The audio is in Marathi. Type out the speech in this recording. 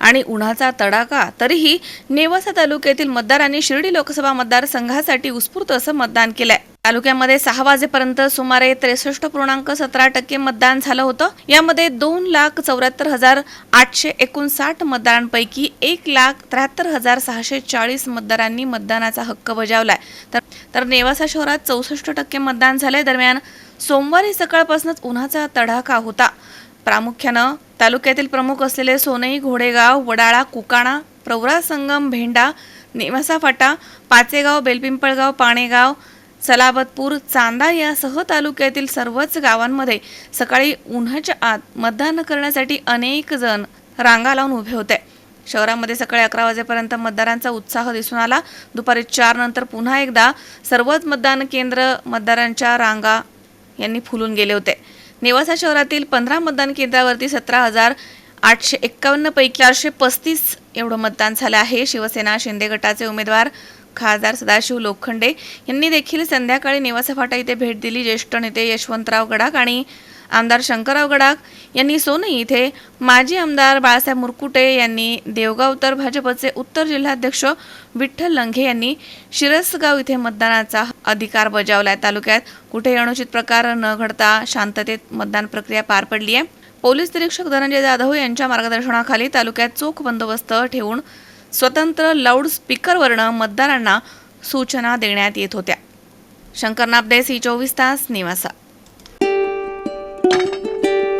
आणि उन्हाचा तडाखा. तरीही नेवासा तालुक्यातील मतदारांनी शिर्डी लोकसभा मतदारसंघासाठी उत्स्फूर्त असं मतदान केलंय. तालुक्यामध्ये सहा वाजेपर्यंत सुमारे त्रेसष्ट पूर्णांक सतरा टक्के मतदान झालं होतं. यामध्ये दोन लाख चौऱ्याहत्तर हजार आठशे एकोणसाठ मतदारांपैकी एक लाख त्र्याहत्तर हजार सहाशे चाळीस मतदारांनी मतदानाचा हक्क बजावलाय. तर तर नेवासा शहरात चौसष्ट टक्के मतदान झालंय. दरम्यान सोमवारी सकाळपासूनच उन्हाचा तडाखा होता. प्रामुख्यानं तालुक्यातील प्रमुख असलेले सोनई घोडेगाव वडाळा कुकाणा प्रवरा संगम भेंडा नेवासा फाटा पाचेगाव बेलपिंपळगाव पाणेगाव सलाबतपूर चांदा यासह तालुक्यातील सर्वच गावांमध्ये सकाळी उन्हाच्या आत मतदान करण्यासाठी अनेक जण रांगा लावून उभे होते. शहरामध्ये सकाळी अकरा वाजेपर्यंत मतदारांचा उत्साह दिसून आला. दुपारी चार नंतर पुन्हा एकदा सर्वच मतदान केंद्र मतदारांच्या रांगा यांनी फुलून गेले होते. नेवासा शहरातील पंधरा मतदान केंद्रावरती सतरा हजार आठशे एक्कावन्न पैकी चारशे पस्तीस एवढं मतदान झालं आहे. शिवसेना शिंदे गटाचे उमेदवार खासदार सदाशिव लोखंडे यांनी देखील संध्याकाळी नेवासा फाटा इथे भेट दिली. ज्येष्ठ नेते यशवंतराव गडाख आणि आमदार शंकरराव गडाख यांनी सोनई इथे माजी आमदार बाळासाहेब मुरकुटे यांनी देवगाव उत्तर भाजपचे उत्तर जिल्हाध्यक्ष विठ्ठल लंघे यांनी शिरसगाव इथे मतदानाचा अधिकार बजावलाय. तालुक्यात कुठेही अनुचित प्रकार न घडता शांततेत मतदान प्रक्रिया पार पडली आहे. पोलीस निरीक्षक धनंजय जाधव यांच्या मार्गदर्शनाखाली तालुक्यात चोख बंदोबस्त ठेवून स्वतंत्र लाऊड स्पीकरवरनं मतदारांना सूचना देण्यात येत होत्या. शंकर नाबदे सी चोवीस तास निवासा.